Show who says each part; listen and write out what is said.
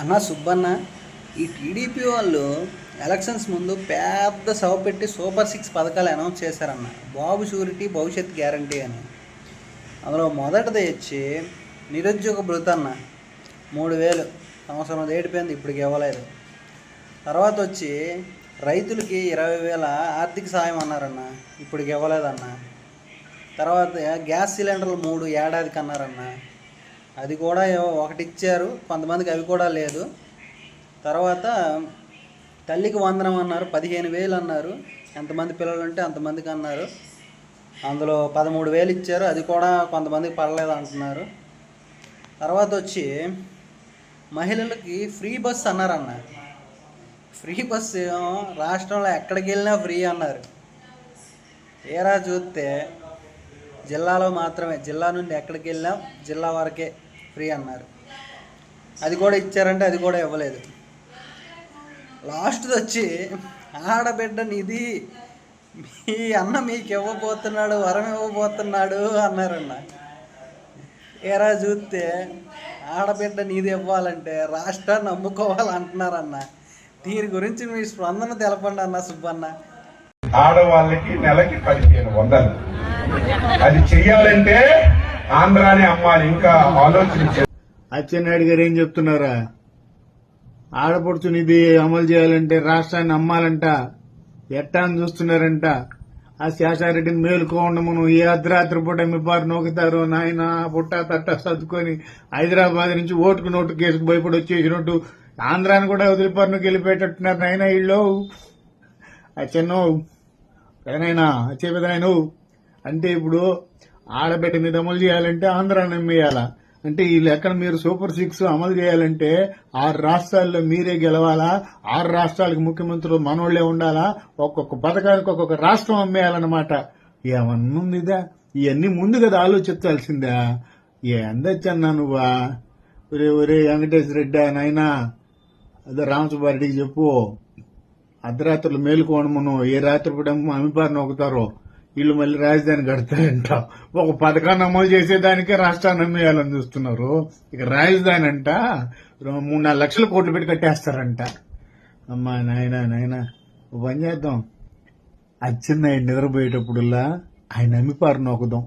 Speaker 1: అన్న సుబ్బన్న ఈ టీడీపీ వాళ్ళు ఎలక్షన్స్ ముందు పెద్ద సభ పెట్టి సూపర్ సిక్స్ పథకాలు అనౌన్స్ చేశారన్న. బాబు షూరిటీ భవిష్యత్ గ్యారంటీ అని. అందులో మొదటిది వచ్చి నిరుద్యోగ భృతి అన్న. మూడు వేలు. సంవత్సరం ఏడిపోయింది ఇప్పటికి ఇవ్వలేదు. తర్వాత వచ్చి రైతులకి ఇరవై వేల ఆర్థిక సాయం అన్నారన్న. ఇప్పటికి ఇవ్వలేదన్న. తర్వాత గ్యాస్ సిలిండర్లు మూడు ఏడాదికి అన్నారన్న. అది కూడా ఒకటి ఇచ్చారు కొంతమందికి అవి కూడా లేదు. తర్వాత తల్లికి వందనం అన్నారు పదిహేను వేలు అన్నారు. ఎంతమంది పిల్లలు ఉంటే అంతమందికి అన్నారు. అందులో పదమూడు వేలు ఇచ్చారు అది కూడా కొంతమందికి పడలేదు అంటున్నారు. తర్వాత వచ్చి మహిళలకి ఫ్రీ బస్ అన్నారన్న. ఫ్రీ బస్ ఏమో రాష్ట్రంలో ఎక్కడికి వెళ్ళినా ఫ్రీ అన్నారు. ఏరా చూస్తే జిల్లాలో మాత్రమే జిల్లా నుండి ఎక్కడికి వెళ్ళినా జిల్లా వరకే. ఫ్రీ అన్నారు. అది కూడా ఇచ్చారంటే అది కూడా ఇవ్వలేదు. లాస్ట్ది వచ్చి ఆడబిడ్డ నిధి మీ అన్న మీకు ఇవ్వబోతున్నాడు వరం ఇవ్వబోతున్నాడు అన్నారన్న. ఏరా చూస్తే ఆడబిడ్డ నీది ఇవ్వాలంటే రాష్ట్రాన్ని నమ్ముకోవాలంటున్నారన్న. దీని గురించి మీ స్పందన తెలపండి అన్న సుబ్బన్న.
Speaker 2: ఆడవాళ్ళకి నెలకి పదిహేను వందలు. అది చెయ్యాలంటే ఆంధ్రాని అమ్మాలి ఇంకా ఆలోచన
Speaker 3: అచ్చెన్నాయుడు గారు ఏం చెప్తున్నారా? ఆడపడుచు నిధి అమలు చేయాలంటే రాష్ట్రాన్ని అమ్మాలంట ఎట్టా అని చూస్తున్నారంట. ఆ శేషారెడ్డిని మేలుకోండమును ఏ అర్ధరాత్రి పూట మీ నోకుతారు నాయన పుట్ట తట్ట సర్దుకొని హైదరాబాద్ నుంచి ఓటుకు నోటు కేసుకు భయపడి వచ్చేసినట్టు ఆంధ్రాని కూడా వదిలిపారును వెళ్ళిపోయేటట్టున్నారు నాయన ఇళ్ళు అచ్చెన్నో పెదనైనా అచ్చే అంటే ఇప్పుడు ఆడబిడ్డ మీద అమలు చేయాలంటే ఆంధ్రాన్ని నమ్మేయాలా? అంటే ఈ లెక్కన మీరు సూపర్ సిక్స్ అమలు చేయాలంటే ఆరు రాష్ట్రాల్లో మీరే గెలవాలా? ఆరు రాష్ట్రాలకు ముఖ్యమంత్రులు మనోళ్ళే ఉండాలా? ఒక్కొక్క పథకానికి ఒక్కొక్క రాష్ట్రం అమ్మేయాలన్నమాట. ఏమన్నుందిదా? ఇవన్నీ ముందు కదా ఆలోచించాల్సిందా? ఏ నువ్వా? ఒరే ఒరే వెంకటేశ్వర రెడ్డి నాయనా అదే రామసుబ్బారెడ్డికి చెప్పు. అర్ధరాత్రులు మేలుకోవడం మనం. ఏ రాత్రి కూడా అమిపారిని ఒకతారో వీళ్ళు మళ్ళీ రాజధాని కడతారంట. ఒక పథకాన్ని అమలు చేసేదానికే రాష్ట్రాన్ని అమ్మేయాలని చూస్తున్నారు. ఇక రాజధాని అంట మూడు నాలుగు లక్షల కోట్లు పెట్టి కట్టేస్తారంట. అమ్మా నాయనా నాయనా పని చేద్దాం. అచ్చింది ఆయన నిద్రపోయేటప్పుడులా ఆయన అమ్మిపారు నొక్కుదాం